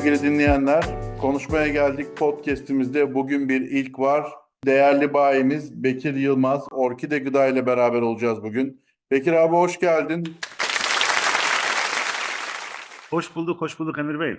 Sevgili dinleyenler, konuşmaya geldik podcast'imizde bugün bir ilk var. Değerli bayimiz Bekir Yılmaz, Orkide Gıda ile beraber olacağız bugün. Bekir abi hoş geldin. Hoş bulduk, hoş bulduk Emir Bey.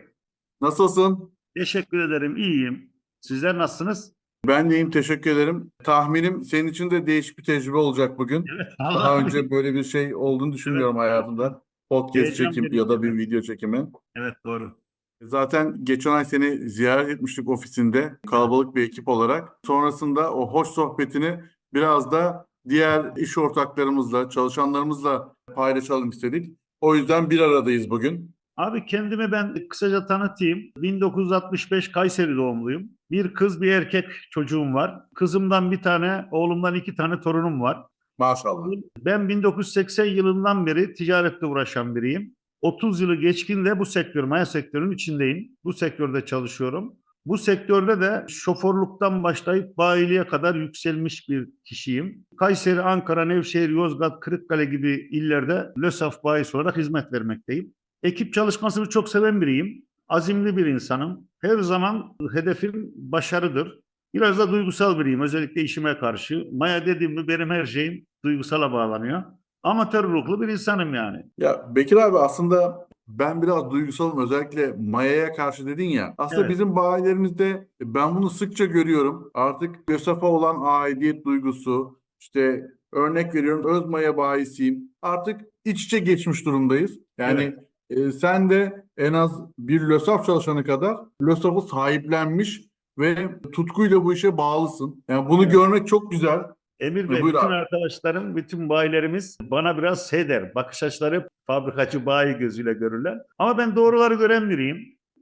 Nasılsın? Teşekkür ederim, iyiyim. Sizler nasılsınız? Ben deyim teşekkür ederim. Tahminim senin için de değişik bir tecrübe olacak bugün. Daha önce böyle bir şey olduğunu düşünmüyorum hayatımda. Podcast Heyecan çekim ya da bir evet. video çekimi. Evet, doğru. Zaten geçen ay seni ziyaret etmiştik ofisinde kalabalık bir ekip olarak. Sonrasında o hoş sohbetini biraz da diğer iş ortaklarımızla, çalışanlarımızla paylaşalım istedik. O yüzden bir aradayız bugün. Abi kendimi ben kısaca tanıtayım. 1965 Kayseri doğumluyum. Bir kız, bir erkek çocuğum var. Kızımdan bir tane, oğlumdan iki tane torunum var. Maşallah. Ben 1980 yılından beri ticaretle uğraşan biriyim. 30 yılı geçkin de bu sektör, maya sektörünün içindeyim. Bu sektörde çalışıyorum. Bu sektörde de şoförlükten başlayıp bayiliğe kadar yükselmiş bir kişiyim. Kayseri, Ankara, Nevşehir, Yozgat, Kırıkkale gibi illerde LÖSAF bayisi olarak hizmet vermekteyim. Ekip çalışmasını çok seven biriyim. Azimli bir insanım. Her zaman hedefim başarıdır. Biraz da duygusal biriyim özellikle işime karşı. Maya dediğim mi benim her şeyim duygusala bağlanıyor. Amatör ruhlu bir insanım yani. Ya Bekir abi aslında ben biraz duygusalım özellikle Maya'ya karşı dedin ya. Aslında Evet. bizim bayilerimizde ben bunu sıkça görüyorum. Artık GÖSAF'a olan aidiyet duygusu, işte örnek veriyorum öz Maya bayisiyim. Artık iç içe geçmiş durumdayız. Yani e, sen de en az bir LÖSAF çalışanı kadar LÖSAF'ı sahiplenmiş ve tutkuyla bu işe bağlısın. Yani bunu Evet. görmek çok güzel. Emir Bey, buyur bütün abi. arkadaşlarım, bütün bayilerimiz bana biraz şey der. Bakış açıları fabrikacı bayi gözüyle görürler. Ama ben doğruları gören biriyim.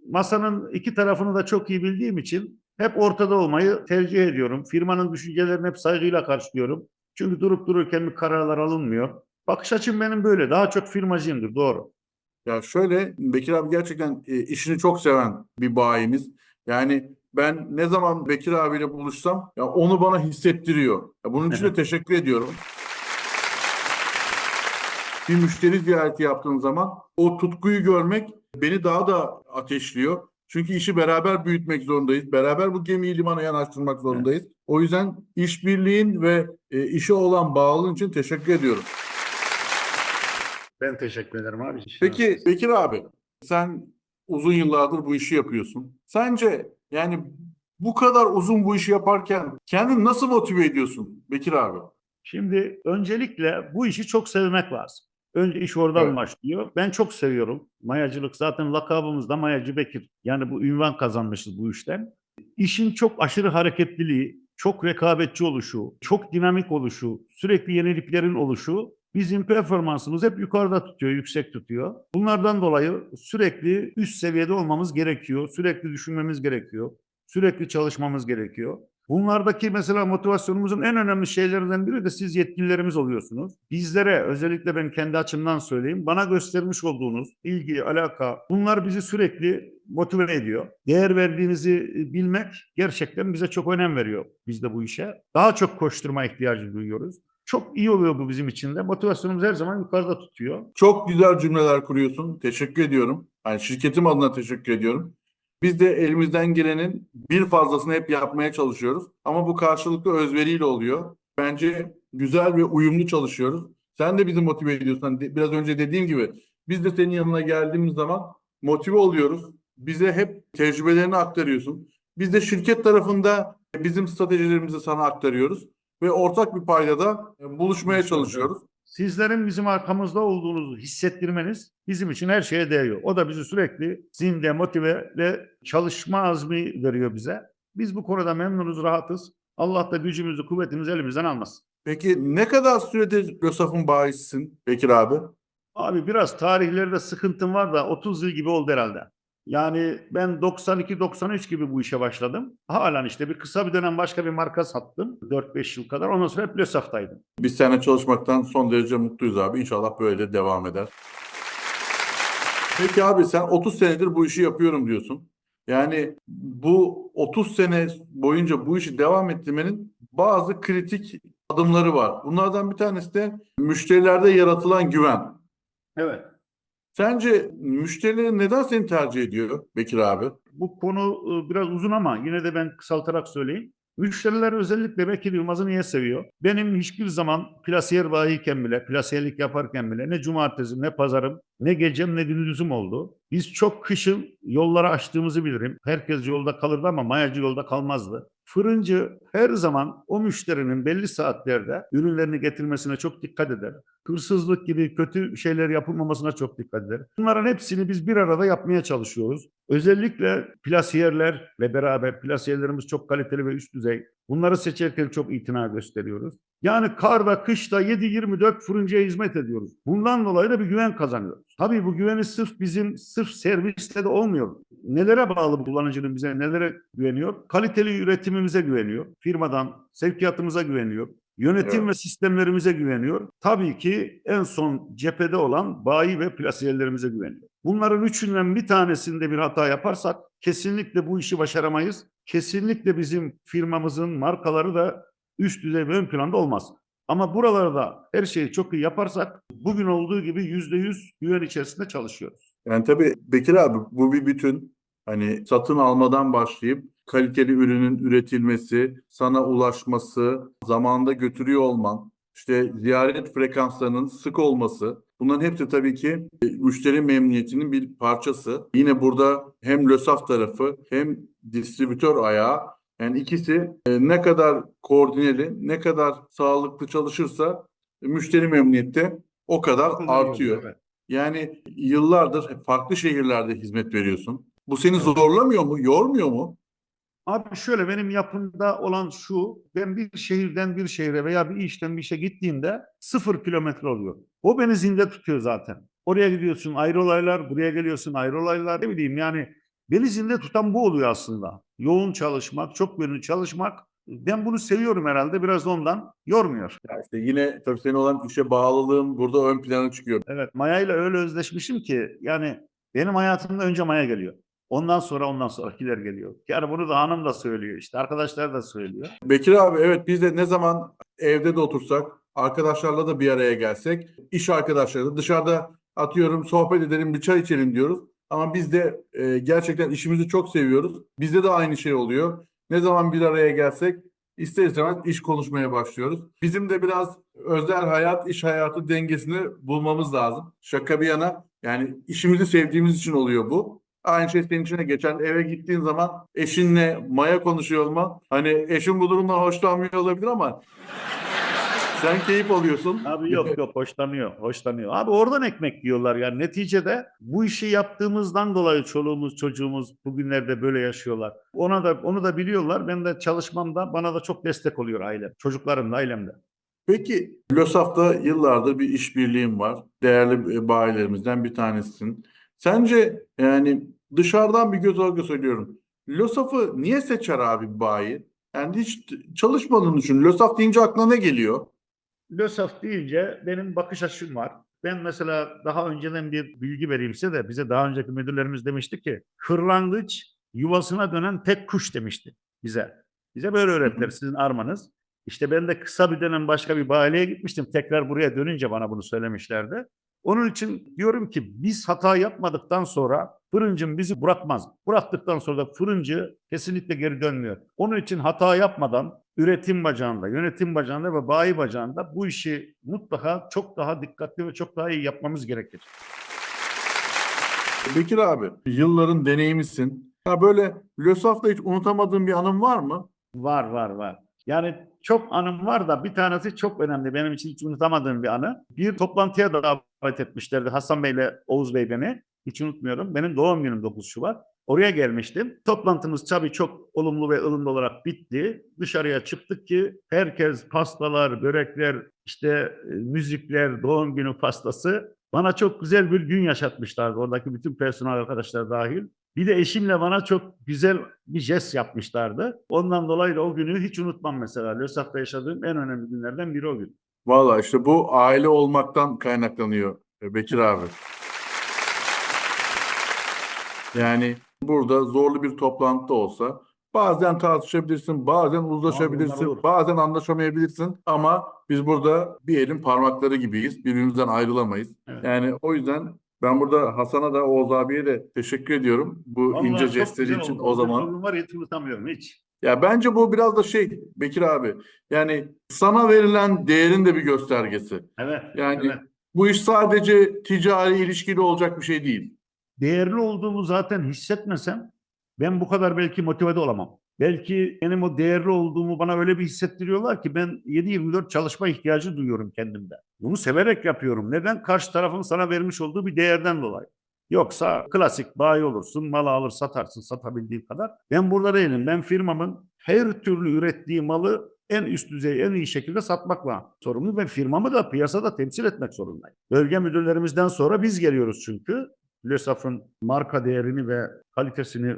Masanın iki tarafını da çok iyi bildiğim için hep ortada olmayı tercih ediyorum. Firmanın düşüncelerini hep saygıyla karşılıyorum. Çünkü durup dururken bir kararlar alınmıyor. Bakış açım benim böyle. Daha çok firmacıyımdır, doğru. Ya şöyle Bekir abi gerçekten e, işini çok seven bir bayimiz. Yani ben ne zaman Bekir abiyle buluşsam ya onu bana hissettiriyor. Ya bunun için de teşekkür ediyorum. Bir müşteri ziyareti yaptığım zaman o tutkuyu görmek beni daha da ateşliyor. Çünkü işi beraber büyütmek zorundayız. Beraber bu gemiyi limana yanaştırmak zorundayız. O yüzden işbirliğin ve e, işe olan bağlılığın için teşekkür ediyorum. Ben teşekkür ederim abi. Peki Bekir abi sen uzun yıllardır bu işi yapıyorsun. Sence yani bu kadar uzun bu işi yaparken kendini nasıl motive ediyorsun Bekir abi? Şimdi öncelikle bu işi çok sevmek lazım. Önce iş oradan Evet. başlıyor. Ben çok seviyorum. Mayacılık zaten lakabımız da Mayacı Bekir. Yani bu ünvan kazanmışız bu işten. İşin çok aşırı hareketliliği, çok rekabetçi oluşu, çok dinamik oluşu, sürekli yeniliklerin oluşu bizim performansımızı hep yukarıda tutuyor, yüksek tutuyor. Bunlardan dolayı sürekli üst seviyede olmamız gerekiyor. Sürekli düşünmemiz gerekiyor. Sürekli çalışmamız gerekiyor. Bunlardaki mesela motivasyonumuzun en önemli şeylerinden biri de siz yetkililerimiz oluyorsunuz. Bizlere özellikle ben kendi açımdan söyleyeyim. Bana göstermiş olduğunuz ilgi, alaka bunlar bizi sürekli motive ediyor. Değer verdiğinizi bilmek gerçekten bize çok önem veriyor biz de bu işe. Daha çok koşturma ihtiyacı duyuyoruz. Çok iyi oluyor bu bizim için de. Motivasyonumuz her zaman yukarıda tutuyor. Çok güzel cümleler kuruyorsun. Teşekkür ediyorum. Yani şirketim adına teşekkür ediyorum. Biz de elimizden gelenin bir fazlasını hep yapmaya çalışıyoruz. Ama bu karşılıklı özveriyle oluyor. Bence güzel ve uyumlu çalışıyoruz. Sen de bizi motive ediyorsun. Hani Biraz önce dediğim gibi biz de senin yanına geldiğimiz zaman motive oluyoruz. Bize hep tecrübelerini aktarıyorsun. Biz de şirket tarafında bizim stratejilerimizi sana aktarıyoruz. Ve ortak bir paydada e, buluşmaya çalışıyoruz. Sizlerin bizim arkamızda olduğunuzu hissettirmeniz bizim için her şeye değiyor. O da bizi sürekli zinde, motive ve çalışma azmi veriyor bize. Biz bu konuda memnunuz, rahatız. Allah da gücümüzü, kuvvetimizi elimizden almasın. Peki ne kadar süredir LÖSAF'ın bayisisin Bekir abi? Abi biraz tarihlerde sıkıntım var da 30 yıl gibi oldu herhalde. Yani ben 92-93 gibi bu işe başladım. Halen işte bir kısa bir dönem başka bir marka sattım. 4-5 yıl kadar. Ondan sonra hep LÖSAF'taydım. Biz seninle çalışmaktan son derece mutluyuz abi. İnşallah böyle de devam eder. Peki abi sen 30 senedir bu işi yapıyorum diyorsun. Yani bu 30 sene boyunca bu işi devam ettirmenin bazı kritik adımları var. Bunlardan bir tanesi de müşterilerde yaratılan güven. Evet. Sence müşterilerin neden seni tercih ediyor Bekir abi? Bu konu e, biraz uzun ama yine de ben kısaltarak söyleyeyim. Müşteriler özellikle Bekir Yılmaz'ı niye seviyor? Benim hiçbir zaman plasiyer bayiyken bile, plasiyerlik yaparken bile ne cumartesi ne pazarım ne gecem ne gündüzüm oldu. Biz çok kışın yolları açtığımızı bilirim. Herkes yolda kalırdı ama mayacı yolda kalmazdı. Fırıncı her zaman o müşterinin belli saatlerde ürünlerini getirmesine çok dikkat eder. Hırsızlık gibi kötü şeyler yapılmamasına çok dikkat eder. Bunların hepsini biz bir arada yapmaya çalışıyoruz. Özellikle plasiyerlerle beraber plasiyerlerimiz çok kaliteli ve üst düzey. Bunları seçerken çok itina gösteriyoruz. Yani karda, kışta 7-24 fırıncıya hizmet ediyoruz. Bundan dolayı da bir güven kazanıyoruz. Tabii bu güveni sırf bizim sırf serviste de olmuyor. Nelere bağlı bu kullanıcının bize nelere güveniyor? Kaliteli üretimimize güveniyor. Firmadan sevkiyatımıza güveniyor. Yönetim Evet. ve sistemlerimize güveniyor. Tabii ki en son cephede olan bayi ve plasiyerlerimize güveniyor. Bunların üçünden bir tanesinde bir hata yaparsak kesinlikle bu işi başaramayız. Kesinlikle bizim firmamızın markaları da üst düzey ve ön planda olmaz. Ama buralarda her şeyi çok iyi yaparsak bugün olduğu gibi yüzde yüz güven içerisinde çalışıyoruz. Yani tabii Bekir abi bu bir bütün. Hani satın almadan başlayıp kaliteli ürünün üretilmesi, sana ulaşması, zamanında götürüyor olman, işte ziyaret frekanslarının sık olması. Bunların hepsi tabii ki e, müşteri memnuniyetinin bir parçası. Yine burada hem LÖSAF tarafı hem distribütör ayağı yani ikisi e, ne kadar koordineli, ne kadar sağlıklı çalışırsa e, müşteri memnuniyeti de o kadar artıyor. Evet. Yani yıllardır farklı şehirlerde hizmet veriyorsun. Bu seni zorlamıyor mu, yormuyor mu? Abi şöyle benim yapımda olan şu, ben bir şehirden bir şehre veya bir işten bir işe gittiğimde sıfır kilometre oluyor. O beni zinde tutuyor zaten. Oraya gidiyorsun ayrı olaylar, buraya geliyorsun ayrı olaylar. Ne bileyim yani beni zinde tutan bu oluyor aslında. Yoğun çalışmak, çok yönlü çalışmak. Ben bunu seviyorum herhalde biraz da ondan yormuyor. Ya işte yine tabii senin olan işe bağlılığın burada ön plana çıkıyor. Evet Maya ile öyle özleşmişim ki yani benim hayatımda önce Maya geliyor. Ondan sonra ondan sonrakiler geliyor. Yani bunu da hanım da söylüyor işte arkadaşlar da söylüyor. Bekir abi evet biz de ne zaman evde de otursak, arkadaşlarla da bir araya gelsek, iş arkadaşları dışarıda atıyorum sohbet edelim bir çay içelim diyoruz. Ama biz de e, gerçekten işimizi çok seviyoruz. Bizde de aynı şey oluyor. Ne zaman bir araya gelsek ister istemez iş konuşmaya başlıyoruz. Bizim de biraz özel hayat, iş hayatı dengesini bulmamız lazım. Şaka bir yana yani işimizi sevdiğimiz için oluyor bu. Aynı şey senin için de geçen eve gittiğin zaman eşinle maya konuşuyor olman. Hani eşin bu durumdan hoşlanmıyor olabilir ama sen keyif alıyorsun. Abi yok yok hoşlanıyor, hoşlanıyor. Abi oradan ekmek yiyorlar yani neticede bu işi yaptığımızdan dolayı çoluğumuz çocuğumuz bugünlerde böyle yaşıyorlar. Ona da onu da biliyorlar. Ben de çalışmamda bana da çok destek oluyor ailem. Çocuklarım da ailemde. Peki LÖSAF'ta yıllardır bir işbirliğin var. Değerli e, bayilerimizden bir tanesisin. Sence yani dışarıdan bir göz olarak söylüyorum. LÖSAF'ı niye seçer abi bayi? Yani hiç çalışmadığını düşün. LÖSAF deyince aklına ne geliyor? LÖSAF deyince benim bakış açım var. Ben mesela daha önceden bir bilgi vereyim size de bize daha önceki müdürlerimiz demişti ki kırlangıç yuvasına dönen tek kuş demişti bize. Bize böyle öğrettiler sizin armanız. İşte ben de kısa bir dönem başka bir bayiliğe gitmiştim. Tekrar buraya dönünce bana bunu söylemişlerdi. Onun için diyorum ki biz hata yapmadıktan sonra fırıncım bizi bırakmaz. Bıraktıktan sonra da fırıncı kesinlikle geri dönmüyor. Onun için hata yapmadan üretim bacağında, yönetim bacağında ve bayi bacağında bu işi mutlaka çok daha dikkatli ve çok daha iyi yapmamız gerekir. Bekir abi, yılların deneyimisin. Ya böyle LÖSAF'ta hiç unutamadığın bir anın var mı? Var var var. Yani çok anım var da bir tanesi çok önemli. Benim için hiç unutamadığım bir anı. Bir toplantıya davet etmişlerdi Hasan Bey ile Oğuz Bey beni. Hiç unutmuyorum. Benim doğum günüm 9 Şubat. Oraya gelmiştim. Toplantımız tabii çok olumlu ve ılımlı olarak bitti. Dışarıya çıktık ki herkes pastalar, börekler, işte e, müzikler, doğum günü pastası. Bana çok güzel bir gün yaşatmışlardı. Oradaki bütün personel arkadaşlar dahil. Bir de eşimle bana çok güzel bir jest yapmışlardı. Ondan dolayı da o günü hiç unutmam mesela. LÖSAF'ta yaşadığım en önemli günlerden biri o gün. Valla işte bu aile olmaktan kaynaklanıyor e, Bekir abi. Yani burada zorlu bir toplantı olsa bazen tartışabilirsin, bazen uzlaşabilirsin, bazen anlaşamayabilirsin ama biz burada bir elin parmakları gibiyiz. Birbirimizden ayrılamayız. Evet. Yani o yüzden Ben burada Hasan'a da Oğuz abiye de teşekkür ediyorum. Bu Vallahi ince jestleri için o zaman. Sorun var ya hiç. Ya bence bu biraz da şey Bekir abi. Yani sana verilen değerin de bir göstergesi. Evet. Yani evet. bu iş sadece ticari ilişkili olacak bir şey değil. değerli olduğumu zaten hissetmesem ben bu kadar belki motive olamam. Belki benim o değerli olduğumu bana öyle bir hissettiriyorlar ki ben 7-24 çalışma ihtiyacı duyuyorum kendimde. Bunu severek yapıyorum. Neden? Karşı tarafın sana vermiş olduğu bir değerden dolayı. Yoksa klasik bayi olursun, malı alır satarsın satabildiğin kadar. Ben burada değilim. Ben firmamın her türlü ürettiği malı en üst düzey, en iyi şekilde satmakla sorumlu ve firmamı da piyasada temsil etmek zorundayım. Bölge müdürlerimizden sonra biz geliyoruz çünkü. LÖSAF'ın marka değerini ve kalitesini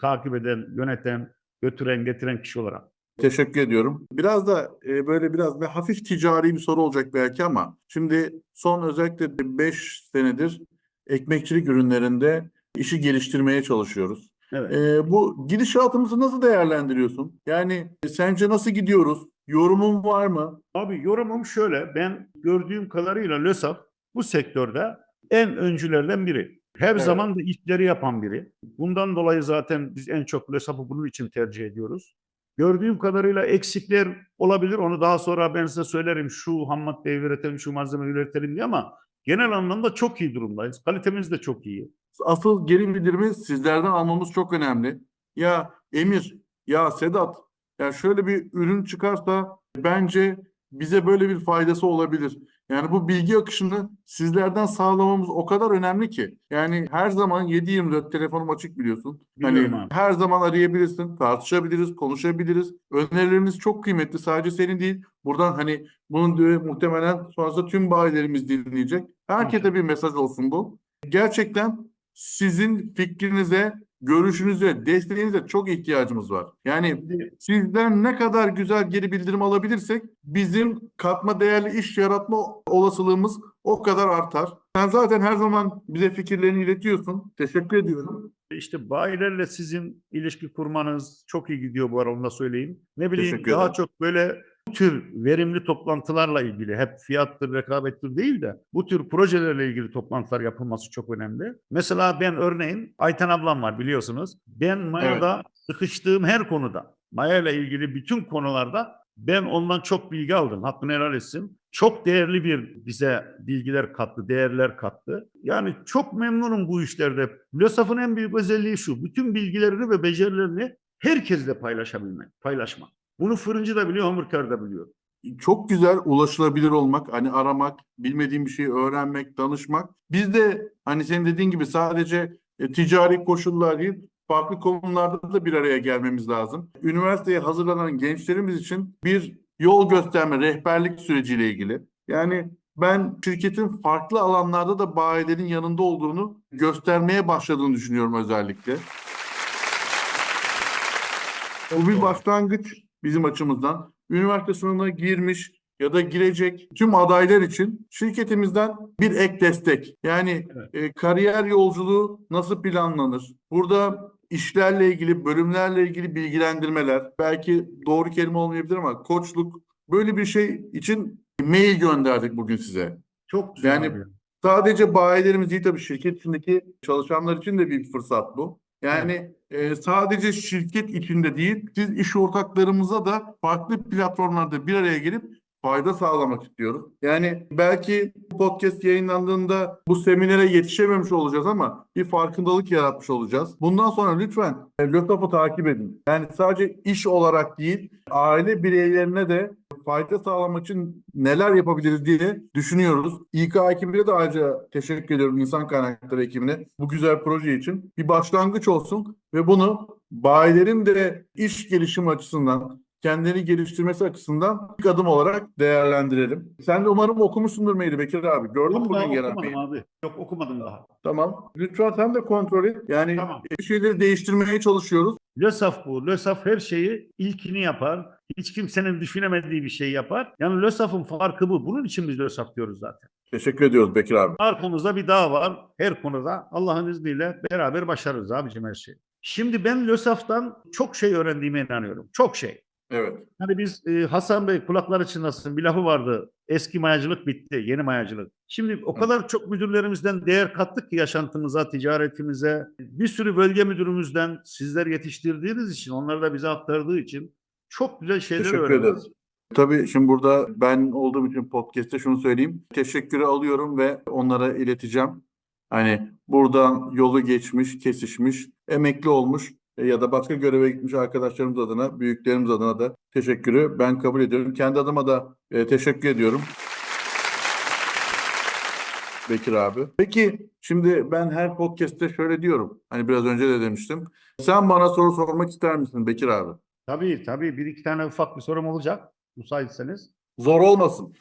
takip eden, yöneten, götüren, getiren kişi olarak. Teşekkür ediyorum. Biraz da e, böyle biraz bir hafif ticari bir soru olacak belki ama şimdi son özellikle 5 senedir ekmekçilik ürünlerinde işi geliştirmeye çalışıyoruz. Evet. E, bu gidişatımızı nasıl değerlendiriyorsun? Yani e, sence nasıl gidiyoruz? Yorumun var mı? Abi yorumum şöyle. Ben gördüğüm kadarıyla LÖSAF bu sektörde en öncülerden biri. Her Evet. zaman da ilkleri yapan biri. Bundan dolayı zaten biz en çok LÖSAF'ı bunun için tercih ediyoruz. Gördüğüm kadarıyla eksikler olabilir. Onu daha sonra ben size söylerim. Şu ham maddeyi üretelim, şu malzemeyi üretelim diye ama genel anlamda çok iyi durumdayız. Kalitemiz de çok iyi. Asıl geri bildirimi sizlerden almamız çok önemli. Ya Emir, ya Sedat, ya şöyle bir ürün çıkarsa bence bize böyle bir faydası olabilir. Yani bu bilgi akışını sizlerden sağlamamız o kadar önemli ki. Yani her zaman 7/24 telefonum açık biliyorsun. Hani Biliyorum abi. her zaman arayabilirsin, tartışabiliriz, konuşabiliriz. Önerileriniz çok kıymetli. Sadece senin değil. Buradan hani bunun diyor, muhtemelen sonrasında tüm bayilerimiz dinleyecek. Herkese bir mesaj olsun bu. Gerçekten sizin fikrinize, görüşünüze, desteğinize çok ihtiyacımız var. Yani sizden ne kadar güzel geri bildirim alabilirsek bizim katma değerli iş yaratma olasılığımız o kadar artar. Sen zaten her zaman bize fikirlerini iletiyorsun. Teşekkür ediyorum. İşte bayilerle sizin ilişki kurmanız çok iyi gidiyor bu ara onu da söyleyeyim. Ne bileyim daha çok böyle bu tür verimli toplantılarla ilgili hep fiyattır, rekabettir değil de bu tür projelerle ilgili toplantılar yapılması çok önemli. Mesela ben örneğin Ayten ablam var biliyorsunuz. Ben Maya'da sıkıştığım her konuda, Maya ile ilgili bütün konularda ben ondan çok bilgi aldım. Hakkını helal etsin. Çok değerli bir bize bilgiler kattı, değerler kattı. Yani çok memnunum bu işlerde. LÖSAF'ın en büyük özelliği şu. Bütün bilgilerini ve becerilerini herkesle paylaşabilmek, paylaşmak. Bunu fırıncı da biliyor, hamurkar da biliyor. Çok güzel ulaşılabilir olmak, hani aramak, bilmediğim bir şeyi öğrenmek, danışmak. Biz de hani senin dediğin gibi sadece e, ticari koşullar değil, farklı konularda da bir araya gelmemiz lazım. Üniversiteye hazırlanan gençlerimiz için bir yol gösterme, rehberlik süreciyle ilgili. Yani ben şirketin farklı alanlarda da bayilerin yanında olduğunu göstermeye başladığını düşünüyorum özellikle. Bu bir başlangıç bizim açımızdan. Üniversite sınavına girmiş ya da girecek tüm adaylar için şirketimizden bir ek destek. Yani Evet. e, kariyer yolculuğu nasıl planlanır? Burada işlerle ilgili, bölümlerle ilgili bilgilendirmeler, belki doğru kelime olmayabilir ama koçluk böyle bir şey için mail gönderdik bugün size. Çok güzel Yani abi. Sadece bayilerimiz değil tabii şirket içindeki çalışanlar için de bir fırsat bu. Yani e, sadece şirket içinde değil, siz iş ortaklarımıza da farklı platformlarda bir araya gelip fayda sağlamak istiyoruz. Yani belki podcast yayınlandığında bu seminere yetişememiş olacağız ama bir farkındalık yaratmış olacağız. Bundan sonra lütfen e, LÖSAF'ı takip edin. Yani sadece iş olarak değil, aile bireylerine de fayda sağlamak için neler yapabiliriz diye düşünüyoruz. İK ekibine de ayrıca teşekkür ediyorum insan kaynakları ekibine bu güzel proje için. Bir başlangıç olsun ve bunu bayilerin de iş gelişimi açısından kendini geliştirmesi açısından ilk adım olarak değerlendirelim. Sen de umarım okumuşsundur maili Bekir abi. Gördün mü bugün gelen maili? abi. Yok okumadım daha. Tamam. Lütfen sen de kontrol et. Yani Tamam. bir şeyleri değiştirmeye çalışıyoruz. LÖSAF bu. LÖSAF her şeyi ilkini yapar. Hiç kimsenin düşünemediği bir şey yapar. Yani LÖSAF'ın farkı bu. Bunun için biz LÖSAF diyoruz zaten. Teşekkür ediyoruz Bekir abi. Arkamızda bir dağ var. Her konuda Allah'ın izniyle beraber başarırız abicim her şeyi. Şimdi ben LÖSAF'tan çok şey öğrendiğime inanıyorum. Çok şey. Evet. Hani biz e, Hasan Bey kulakları çınlasın bir lafı vardı. Eski mayacılık bitti, yeni mayacılık. Şimdi o kadar çok müdürlerimizden değer kattık ki yaşantımıza, ticaretimize. Bir sürü bölge müdürümüzden sizler yetiştirdiğiniz için, onları da bize aktardığı için çok güzel şeyler Teşekkür öğrendik. ederiz. Tabii şimdi burada ben olduğum için podcast'te şunu söyleyeyim. Teşekkürü alıyorum ve onlara ileteceğim. Hani buradan yolu geçmiş, kesişmiş, emekli olmuş e, ya da başka göreve gitmiş arkadaşlarımız adına, büyüklerimiz adına da teşekkürü ben kabul ediyorum. Kendi adıma da e, teşekkür ediyorum. Bekir abi. Peki şimdi ben her podcast'te şöyle diyorum. Hani biraz önce de demiştim. Sen bana soru sormak ister misin Bekir abi? Tabii tabii bir iki tane ufak bir sorum olacak müsaitseniz. Zor olmasın.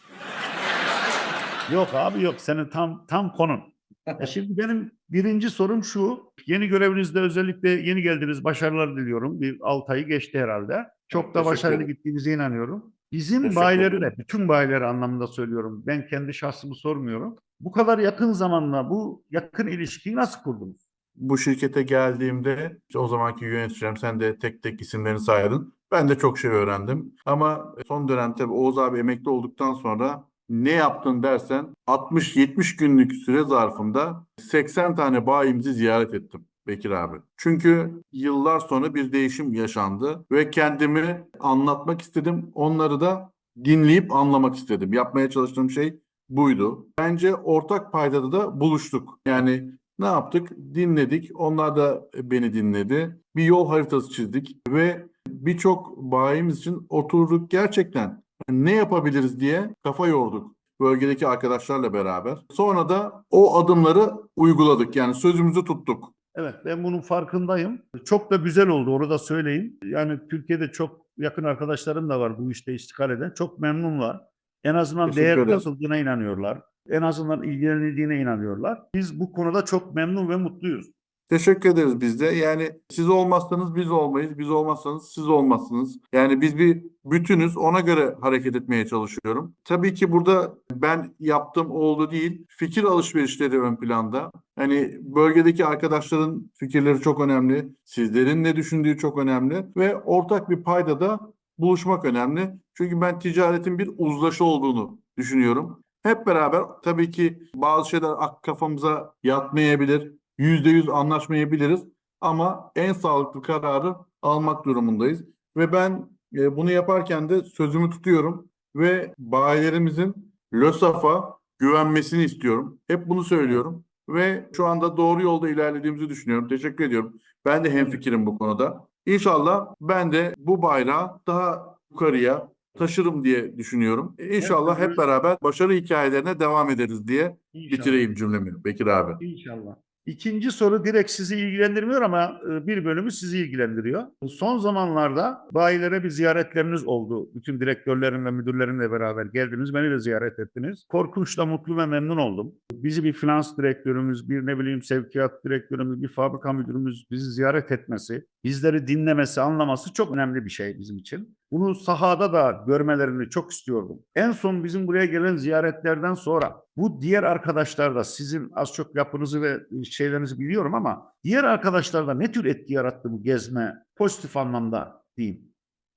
Yok abi yok senin tam tam konun. Ya şimdi benim birinci sorum şu. Yeni görevinizde özellikle yeni geldiniz. Başarılar diliyorum. Bir 6 ayı geçti herhalde. Çok da başarılı gittiğinize inanıyorum. Bizim bayileri de, bütün bayileri anlamında söylüyorum. Ben kendi şahsımı sormuyorum. Bu kadar yakın zamanla bu yakın ilişkiyi nasıl kurdunuz? Bu şirkete geldiğimde işte o zamanki yöneticilerim sen de tek tek isimlerini sayadın. Ben de çok şey öğrendim. Ama son dönemde tabii Oğuz abi emekli olduktan sonra ne yaptın dersen 60-70 günlük süre zarfında 80 tane bayimizi ziyaret ettim Bekir abi. Çünkü yıllar sonra bir değişim yaşandı ve kendimi anlatmak istedim. Onları da dinleyip anlamak istedim. Yapmaya çalıştığım şey buydu. Bence ortak paydada da buluştuk. Yani ne yaptık? Dinledik. Onlar da beni dinledi. Bir yol haritası çizdik ve birçok bayimiz için oturduk gerçekten ne yapabiliriz diye kafa yorduk bölgedeki arkadaşlarla beraber. Sonra da o adımları uyguladık. Yani sözümüzü tuttuk. Evet ben bunun farkındayım. Çok da güzel oldu onu da söyleyeyim. Yani Türkiye'de çok yakın arkadaşlarım da var bu işte iştikal eden. Çok memnunlar. En azından Teşekkür değer katıldığına inanıyorlar. En azından ilgilenildiğine inanıyorlar. Biz bu konuda çok memnun ve mutluyuz. Teşekkür ederiz biz de. Yani siz olmazsanız biz olmayız. Biz olmazsanız siz olmazsınız. Yani biz bir bütünüz. Ona göre hareket etmeye çalışıyorum. Tabii ki burada ben yaptım oldu değil. Fikir alışverişleri ön planda. Hani bölgedeki arkadaşların fikirleri çok önemli. Sizlerin ne düşündüğü çok önemli. Ve ortak bir paydada buluşmak önemli. Çünkü ben ticaretin bir uzlaşı olduğunu düşünüyorum. Hep beraber tabii ki bazı şeyler kafamıza yatmayabilir. Yüzde yüz anlaşmayabiliriz ama en sağlıklı kararı almak durumundayız. Ve ben e, bunu yaparken de sözümü tutuyorum ve bayilerimizin LÖSAF'a güvenmesini istiyorum. Hep bunu söylüyorum ve şu anda doğru yolda ilerlediğimizi düşünüyorum. Teşekkür ediyorum. Ben de hemfikirim bu konuda. İnşallah ben de bu bayrağı daha yukarıya taşırım diye düşünüyorum. E, İnşallah hep beraber başarı hikayelerine devam ederiz diye bitireyim cümlemi Bekir abi. İnşallah. İkinci soru direkt sizi ilgilendirmiyor ama e, bir bölümü sizi ilgilendiriyor. Son zamanlarda bayilere bir ziyaretleriniz oldu. Bütün direktörlerin ve müdürlerinle beraber geldiniz. Beni de ziyaret ettiniz. Korkunç da mutlu ve memnun oldum. Bizi bir finans direktörümüz, bir ne bileyim sevkiyat direktörümüz, bir fabrika müdürümüz bizi ziyaret etmesi, bizleri dinlemesi, anlaması çok önemli bir şey bizim için. Bunu sahada da görmelerini çok istiyordum. En son bizim buraya gelen ziyaretlerden sonra bu diğer arkadaşlar da sizin az çok yapınızı ve şeylerinizi biliyorum ama diğer arkadaşlar da ne tür etki yarattı bu gezme pozitif anlamda diyeyim.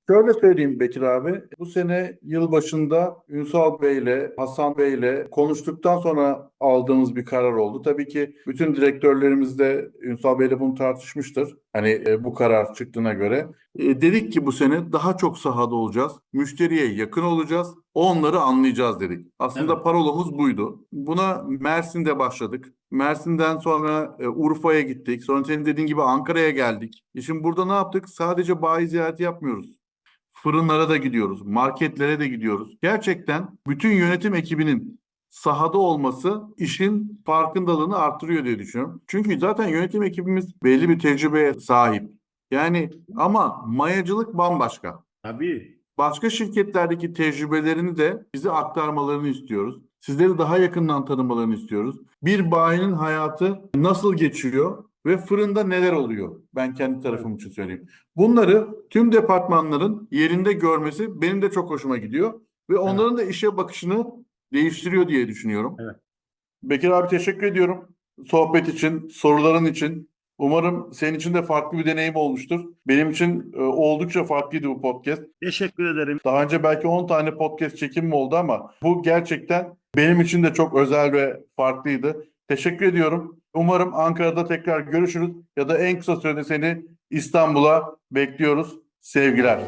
Şöyle söyleyeyim Bekir abi. Bu sene yılbaşında Ünsal Bey'le, Hasan Bey'le konuştuktan sonra aldığımız bir karar oldu. Tabii ki bütün direktörlerimiz de Ünsal Bey'le bunu tartışmıştır. Hani e, bu karar çıktığına göre. E, dedik ki bu sene daha çok sahada olacağız. Müşteriye yakın olacağız. Onları anlayacağız dedik. Aslında Evet. parolomuz buydu. Buna Mersin'de başladık. Mersin'den sonra e, Urfa'ya gittik. Sonra senin dediğin gibi Ankara'ya geldik. E şimdi burada ne yaptık? Sadece bayi ziyareti yapmıyoruz fırınlara da gidiyoruz, marketlere de gidiyoruz. Gerçekten bütün yönetim ekibinin sahada olması işin farkındalığını artırıyor diye düşünüyorum. Çünkü zaten yönetim ekibimiz belli bir tecrübeye sahip. Yani ama mayacılık bambaşka. Tabii. Başka şirketlerdeki tecrübelerini de bize aktarmalarını istiyoruz. Sizleri daha yakından tanımalarını istiyoruz. Bir bayinin hayatı nasıl geçiyor ve fırında neler oluyor? Ben kendi tarafım için söyleyeyim. Bunları tüm departmanların yerinde görmesi benim de çok hoşuma gidiyor ve onların evet. da işe bakışını değiştiriyor diye düşünüyorum. Evet. Bekir abi teşekkür ediyorum. Sohbet için, soruların için. Umarım senin için de farklı bir deneyim olmuştur. Benim için e, oldukça farklıydı bu podcast. Teşekkür ederim. Daha önce belki 10 tane podcast çekimim oldu ama bu gerçekten benim için de çok özel ve farklıydı. Teşekkür ediyorum. Umarım Ankara'da tekrar görüşürüz ya da en kısa sürede seni İstanbul'a bekliyoruz. Sevgiler.